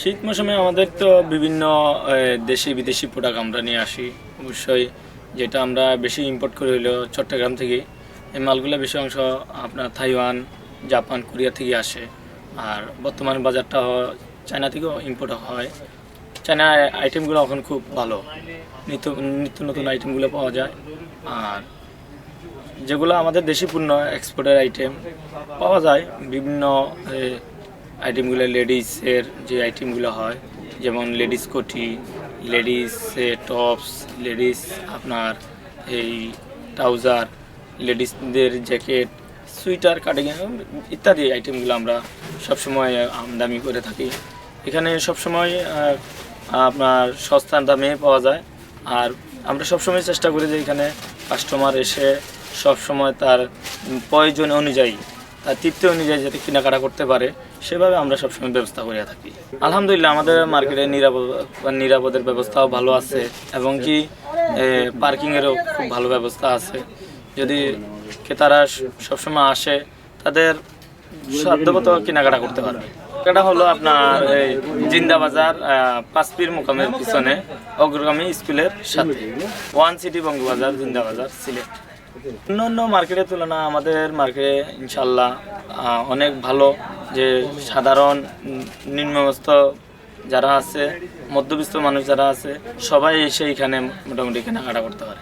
শীত মৌসুমে আমাদের তো বিভিন্ন দেশি বিদেশি প্রোডাক্ট আমরা নিয়ে আসি। অবশ্যই যেটা আমরা বেশি ইম্পোর্ট করি হইল চট্টগ্রাম থেকে। এই মালগুলো বেশি অংশ আপনার তাইওয়ান, জাপান, কোরিয়া থেকে আসে। আর বর্তমান বাজারটা চায়না থেকেও ইম্পোর্ট হয়। চায়না আইটেমগুলো এখন খুব ভালো। নিত্য নিত্য নতুন আইটেমগুলো পাওয়া যায়। আর যেগুলো আমাদের দেশি পণ্য এক্সপোর্টের আইটেম পাওয়া যায়। বিভিন্ন আইটেমগুলো লেডিসের যে আইটেমগুলো হয়, যেমন লেডিস কোটি, লেডিস টপস, লেডিস আপনার এই ট্রাউজার, লেডিসদের জ্যাকেট, সুইটার কাটিং ইত্যাদি আইটেমগুলো আমরা সবসময় আমদানি করে থাকি। এখানে সবসময় আপনার সস্তার দামে পাওয়া যায়। আর আমরা সবসময় চেষ্টা করি যে এখানে কাস্টমার এসে সবসময় তার প্রয়োজন অনুযায়ী তার তৃপ্তি অনুযায়ী যাতে কেনাকাটা করতে পারে, সেভাবে আমরা সবসময় ব্যবস্থা করে থাকি। আলহামদুলিল্লাহ, আমাদের মার্কেটে নিরাপদ নিরাপদের ব্যবস্থাও ভালো আছে, এবং কি পার্কিংয়েরও খুব ভালো ব্যবস্থা আছে। যদি ক্রেতারা সবসময় আসে, তাদের সাধ্যমতো কেনাকাটা করতে পারবে। এটা হলো আপনার এই জিন্দাবাজার পাঁচপির মোকামের পিছনে অগ্রগামী স্কুলের সাথে। One city Bangabazar Zindabazar Sylhet. অন্যান্য মার্কেটের তুলনা আমাদের মার্কেটে ইনশাল্লাহ অনেক ভালো। যে সাধারণ উম, নিম্নমস্ত যারা আছে মধ্যবিত্ত মানুষ যারা আছে সবাই এসে এখানে মোটামুটি কেনাকাটা করতে পারে।